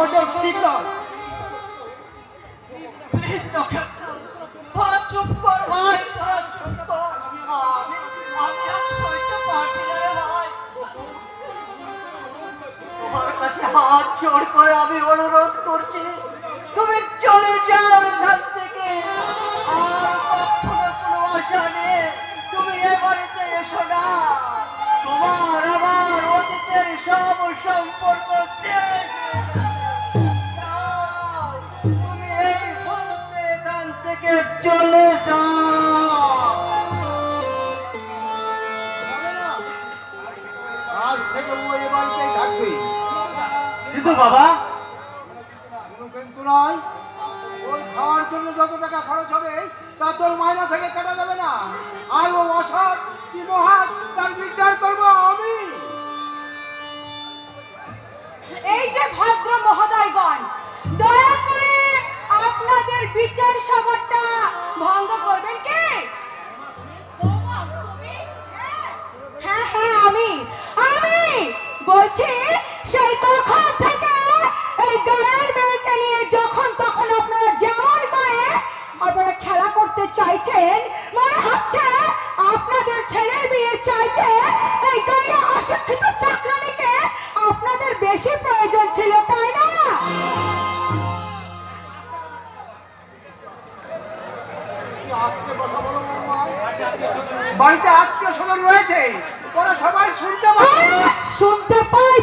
ভোটে কিন্তু বাবা কিন্তু নয়। ওর খাওয়ার জন্য যত টাকা খরচ হবে তা তোর মায়না থেকে কাটা যাবে না। আর ও অসৎ কি মহান তার বিচার করব আমি। এই যে ভদ্র মহোদয়গণ দয়া করে আপনাদের বিচার সভাটা ভঙ্গ করবেন কে? হ্যাঁ হ্যাঁ আমি আমি বলছি সেই কখন থেকে এই দয়ার মেয়েকে নিয়ে যখন তখন আপনারা যেমন করে আপনারা খেলা করতে চাইছেন মনে হচ্ছে আপনাদের ছেলের বিয়ের চাইতে এই দয়া অশিক্ষিত চাকরানিকে আপনাদের বেশি প্রয়োজন ছিল তাই না? বাড়িতে আত্মীয় স্বজন রয়েছে ওরা সবাই শুনতে পাচ্ছে হ্যাঁ, শুনতে পাই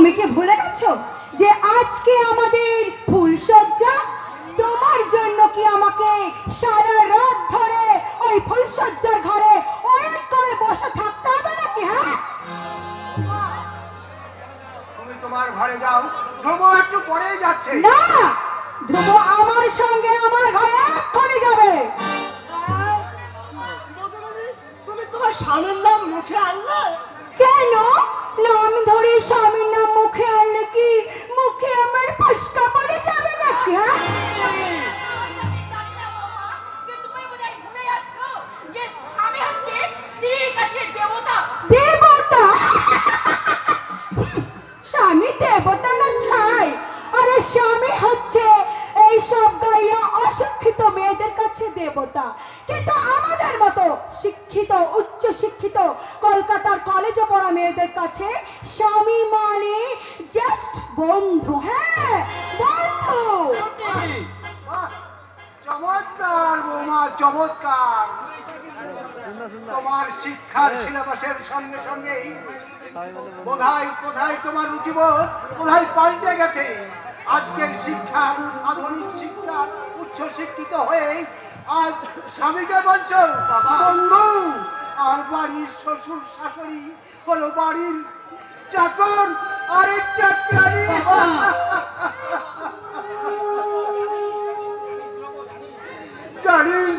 তুমি কি ভুলে গেছো যে আজকে আমাদের ফুলসজ্জা তোমার জন্য কি আমাকে সারা রাত ধরে ওই ফুলসজ্জার ঘরে ওয়েট করে বসে থাকতে হবে নাকি হ্যাঁ? তুমি তোমার ঘরে যাও। ধ্রুব একটু পরেই যাচ্ছে। না ধ্রুব আমার সঙ্গে আমার ঘরে এক্ষুনি যাবে। তুমি তোমার স্বামীর নাম মুখে আনলে? কেন? নাম ধরে স্বামীর নাম মুখে আনলে কি? মুখে আমার ফুসকা পড়ে যাবে নাকি হ্যাঁ? দেবতা? স্বামী দেবতা না ছাই? আরে স্বামী হচ্ছে এই সব গাইয়া অশিক্ষিত মেয়েদের কাছে দেবতা। কিন্তু আমাদের মতো শিক্ষিত উচ্চ শিক্ষিত কলকাতার কলেজে পড়া মেয়েদের কাছে স্বামী মানে জাস্ট বন্ধু। হ্যাঁ বন্ধু। চমৎকার বৌমা চমৎকার। তোমার শিক্ষার সিলেবাসের সঙ্গে সঙ্গেই কোথায় কোথায় তোমার রুচিবোধ কোথায় পাল্টে গেছে? আজকের শিক্ষা আধুনিক শিক্ষা উচ্চ শিক্ষিত হয়ে আজ স্বামীকে বলছ বন্ধু। আর বাড়ির শ্বশুর শাশুড়ি হলো বাড়ির চাকর আরেক চাকরানি জানিস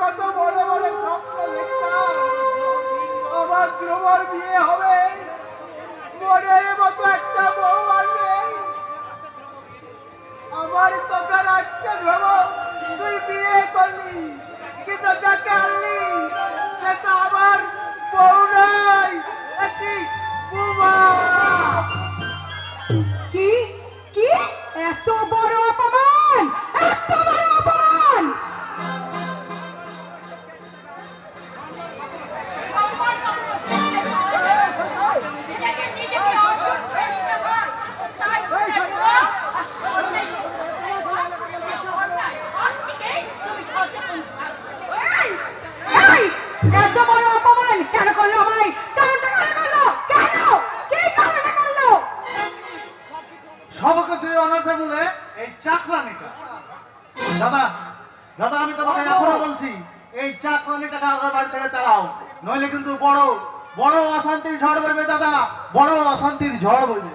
কত বড় বড় স্বপ্ন দেখতাম, আমার ধ্রুবর বিয়ে বলছি। এই বাড়ি তাড়াও নইলে কিন্তু বড় বড় অশান্তির ঝড় বইবে দাদা, বড় অশান্তির ঝড় বইবে।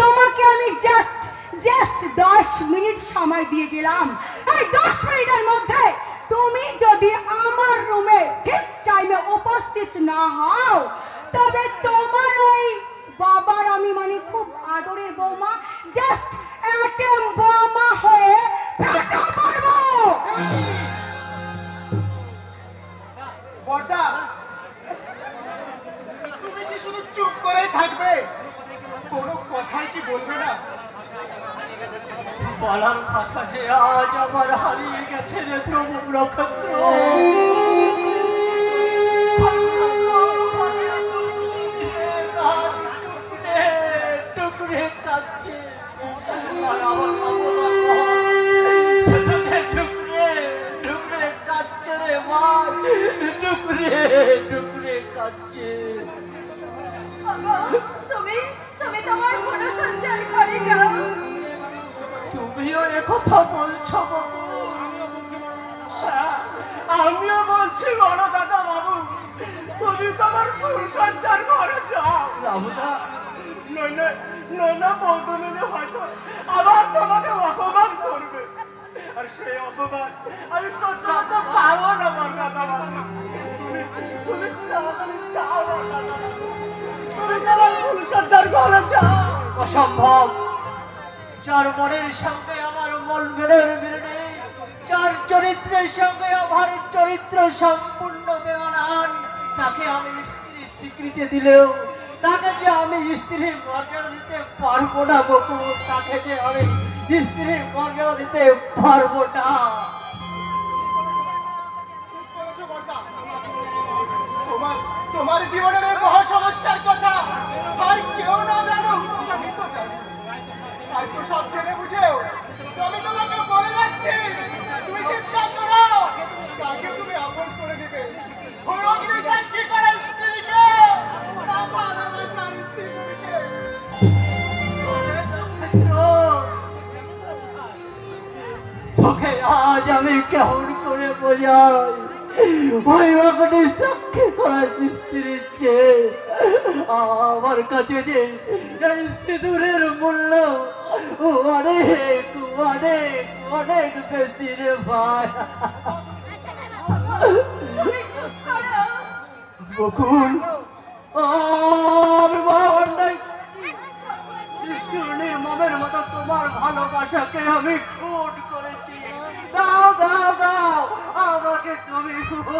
তোমাকে আমি জাস্ট জাস্ট দশ মিনিট সময় দিয়ে এই দশ মিনিটের মধ্যে তুমি যদি আমার রুমে ঠিক টাইমে উপস্থিত না হও, তবে তোমার ওই বাবার আমি মানে খুব আদরের বৌমা জাস্ট তুমি শুধু চুপ করে থাকবে? কোনো কথাই কি বলবে না? বলার ভাষা যে আজ আমার হারিয়ে গেছে রে প্রভু নক্ষত্র টুকরে টুকরে কাঁদছে তুমি তুমি তোমার সঞ্চার করে যাও তুমিও একথা বলছো আমিও বলছি বড় দাদা বাবু তুমি তোমার ফুল সঞ্চার করে যাও। নইলে নইলে বদলে হয়তো আবার তোমাকে অপমান করবে। আর সেই অপমান আমি সহ্য করতে পারব না বড় দাদা তুমি তুমি তাড়াতাড়ি যাও বড় দাদা তুমি তোমার সঞ্চার করে যাও। অসম্ভব। যার মনের সঙ্গে আমার মন মেলের মিল নেই, যার চরিত্রের সঙ্গে আমার চরিত্র সম্পূর্ণ বেমানান, তাকে আমি স্ত্রীর স্বীকৃতি দিলেও তাকে যে আমি স্ত্রীর মর্যাদা দিতে পারব না বকু তাকে যে আমি স্ত্রীর মর্যাদা দিতে পারব না। তোমার জীবনের এই মহা সমস্যার কথা আর কেউ না জানো। আর তো সব জেনে বুঝেও আমি তোমাকে বলে যাচ্ছি, তুমি সিদ্ধান্ত আমি কেমন করে বোঝাই। ওই অগ্নি সাক্ষী করা স্ত্রীর চেয়ে আমার কাছে যে সিঁদুরের মূল্য অনেক অনেক অনেক বেশি রে ভাই। বকুল মামের মতো তোমার ভালোবাসাকে আমি খুন করেছি। দাও দাও দাও আমাকে তুমি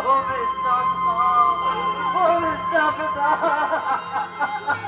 অভিশাপ দাও। অভিশাপ দাও।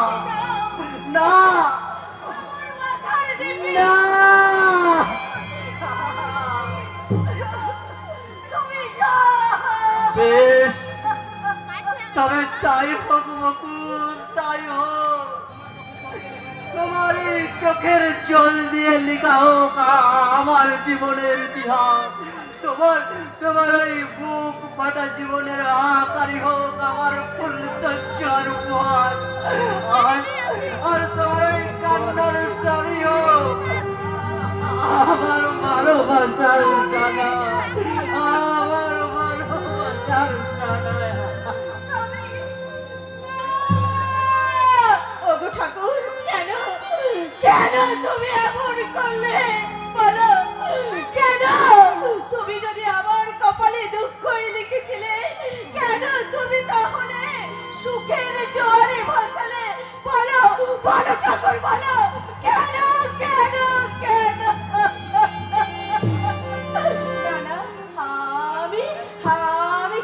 তাই হোক বকুল, তাই হোক। তোমার চোখের জল দিয়ে লেখা হোক আমার জীবনের ইতিহাস। তোমার তোমার ওই বুক ফাটা জীবনের আকারি হোক আমার ফুল সজ্জার উপহার। আর তোমার ওই কান্নার স্বামী হোক আমার ভালোবাসার জানা আমার ভালোবাসার আমি আমি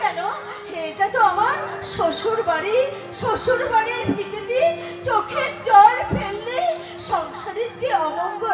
কেন এটা তো আমার শ্বশুর বাড়ি শ্বশুর বাড়ির চোখের জল ফেললে সংসারের যে অমঙ্গল